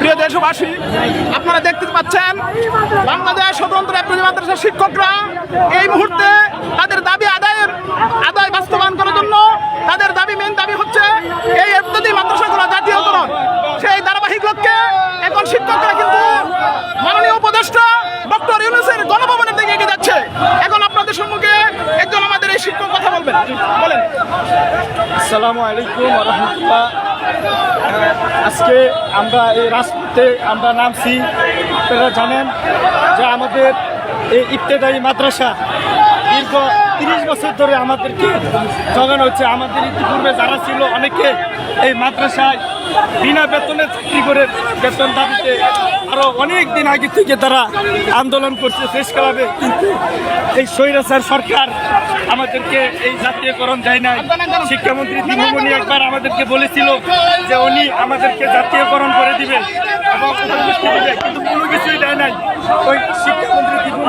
প্রিয় দেশবাসী, আপনারা দেখতে পাচ্ছেন, বাংলাদেশ স্বতন্ত্র এপ্রিল মাদ্রাসার শিক্ষকরা এই মুহূর্তে তাদের দাবি আদায়ের, আদায় বাস্তবায়ন করার জন্য তাদের দাবি মেন দাবি হচ্ছে এই এফতদি মাদ্রাসাগুলো জাতীয়করণ সেই ধারাবাহিক লক্ষ্যে এখন শিক্ষকরা কিন্তু মাননীয় উপদেষ্টা ডক্টর ইউনুসের গণভবনের দিকে এগিয়ে যাচ্ছে। এখন আপনাদের সম্মুখে একজন আমাদের এই শিক্ষক কথা বলবেন। বলেন। আসসালামু আলাইকুম রহমতুল্লাহ। আজকে আমরা এই রাজপথে আমরা নামছি, আপনারা জানেন যে আমাদের এই ইত্তেদায়ী মাদ্রাসা দীর্ঘ তিরিশ বছর ধরে আমাদেরকে জগানো হচ্ছে। আমাদের ইতিপূর্বে যারা ছিল অনেকে এই মাদ্রাসায় বিনা বেতনে চাকরি করে বেতন দাবিতে আরও অনেক দিন আগে থেকে তারা আন্দোলন করছে শেষ করাবে কিন্তু এই স্বৈরাচার সরকার আমাদেরকে এই জাতীয়করণ যায় নাই। শিক্ষামন্ত্রী দীপমণি একবার আমাদেরকে বলেছিল যে উনি আমাদেরকে জাতীয়করণ করে দিবেন এবং কিন্তু কোনো কিছুই দেয় নাই। ওই শিক্ষামন্ত্রী দীপমণি